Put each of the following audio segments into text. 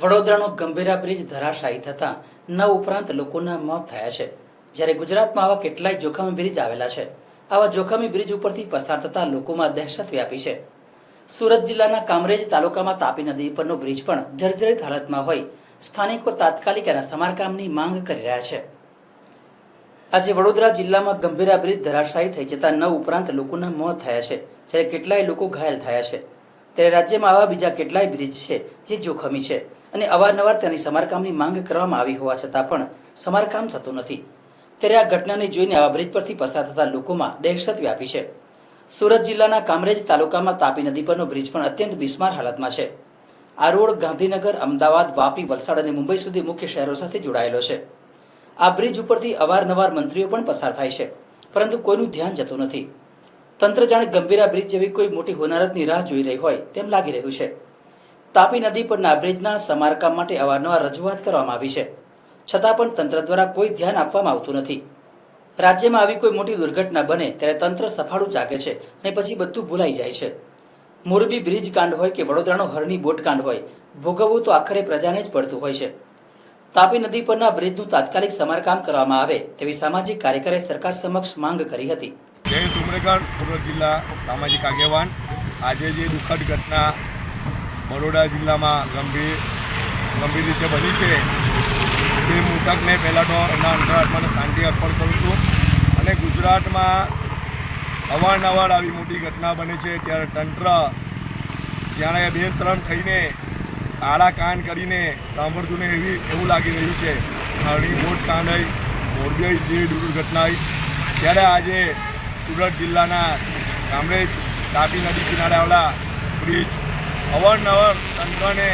વડોદરાનો Gambhira bridge ધરાશાયી થતા નવ ઉપરાંત લોકોના મોત થયા છે. જ્યારે ગુજરાતમાં આવા કેટલાય જોખમી બ્રિજ આવેલા છે. આવા જોખમી બ્રિજ ઉપરથી પસાર થતા લોકોમાં દહેશત વ્યાપી છે. સુરત જિલ્લાના કામરેજ તાલુકામાં તાપી નદી પરનો બ્રિજ પણ જર્જરિત હાલતમાં હોય સ્થાનિકો તાત્કાલિક એના સમારકામની માંગ કરી રહ્યા છે. આજે વડોદરા જિલ્લામાં ગંભીરા બ્રિજ ધરાશાયી થઈ જતા નવ ઉપરાંત લોકોના મોત થયા છે, જ્યારે કેટલાય લોકો ઘાયલ થયા છે. ત્યારે રાજ્યમાં આવા બીજા કેટલાય બ્રિજ છે જે જોખમી છે અને અવારનવાર તેની સમારકામની માંગ કરવામાં આવી હોવા છતાં પણ સમારકામ થતું નથી. ત્યારે આ ઘટનાને જોઈને આવા બ્રિજ પરથી પસાર થતા લોકોમાં દહેશત વ્યાપી છે. સુરત જિલ્લાના કામરેજ તાલુકામાં તાપી નદી પરનો બ્રિજ પણ અત્યંત બિસ્માર હાલતમાં છે. આ રોડ ગાંધીનગર, અમદાવાદ, વાપી, વલસાડ અને મુંબઈ સુધી મુખ્ય શહેરો સાથે જોડાયેલો છે. આ બ્રિજ ઉપરથી અવારનવાર મંત્રીઓ પણ પસાર થાય છે, પરંતુ કોઈનું ધ્યાન જતું નથી. તંત્ર જાણે ગંભીરા બ્રિજ જેવી કોઈ મોટી હોનારતની રાહ જોઈ રહી હોય તેમ લાગી રહ્યું છે. તાપી નદી પરના બ્રિજના સમારકામ માટે અવારનવાર રજૂઆત કરવામાં આવી છે. છતાં પણ તંત્ર દ્વારા કોઈ ધ્યાન આપવામાં આવતું નથી. રાજ્યમાં આવી કોઈ મોટી દુર્ઘટના બને ત્યારે તંત્ર સફાળું જાગે છે અને પછી બધું ભૂલાઈ જાય છે. મોરબી બ્રિજ કાંડ હોય કે વડોદરાનો હરની બોટ કાંડ હોય, ભોગવવું તો આખરે પ્રજાને જ પડતું હોય છે. તાપી નદી પરના બ્રિજનું તાત્કાલિક સમારકામ કરવામાં આવે તેવી સામાજિક કાર્યકરે સરકાર સમક્ષ માંગ કરી હતી. સુમરેગઢ સુરત જિલ્લા સામાજિક આગેવાન. આજે જે દુઃખદ ઘટના બરોડા જિલ્લામાં ગંભીર ગંભીર રીતે બની છે, તે મૃતકને પહેલાં તો એના અંતરાત્માને શાંતિ અર્પણ કરું છું. અને ગુજરાતમાં અવારનવાર આવી મોટી ઘટના બને છે, ત્યારે તંત્ર જ્યારે બેશરમ થઈને કાળા કાન કરીને સાંભળતું ને એવી, એવું લાગી રહ્યું છે. હરણી મોટ કાંડ મોરબી જેવી દુર્ઘટના ત્યારે આજે સુરત જિલ્લાના ગામડેજ તાપી નદી કિનારે આવેલા બ્રિજ. અવારનવાર તંત્રને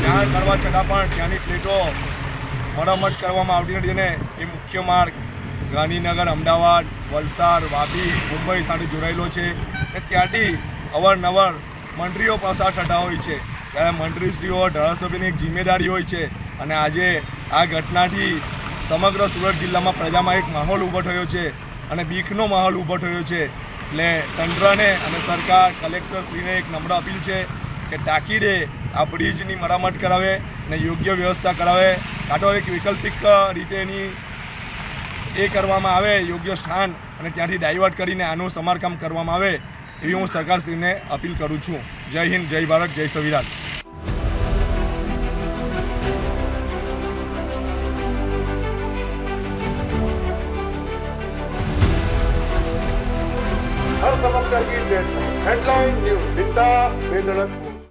ધ્યાન કરવા છતાં પણ ત્યાંની પ્લેટો મરામત કરવામાં આવતી નથી અને એ મુખ્ય માર્ગ ગાંધીનગર, અમદાવાદ, વલસાડ, વાપી, મુંબઈ સાથે જોડાયેલો છે અને ત્યાંથી અવારનવાર મંત્રીઓ પસાર થતા હોય છે. ત્યારે મંત્રીશ્રીઓ, ધારાસભ્યની એક જિમ્મેદારી હોય છે અને આજે આ ઘટનાથી સમગ્ર સુરત જિલ્લામાં પ્રજામાં એક માહોલ ઊભો થયો છે. અને બીકનો માહોલ ઊભો થયો છે. એટલે તંત્રને અને સરકાર, કલેક્ટરશ્રીને એક નમ્ર અપીલ છે કે તાકીદે આ બ્રિજની મરામત કરાવે અને યોગ્ય વ્યવસ્થા કરાવે. કાં એક વૈકલ્પિક રીતે એની એ કરવામાં આવે, યોગ્ય સ્થાન અને ત્યાંથી ડાયવર્ટ કરીને આનું સમારકામ કરવામાં આવે, એવી હું સરકારશ્રીને અપીલ કરું છું. જય હિન્દ, જય ભારત, જય સંવિધાન ಸಂಗೀತ ದೇಶ ಹೆಡ್ಲೈನ್ ನ್ಯೂಸ್ ಬಿಂದಾಸ್ ಬೇದಳಕ್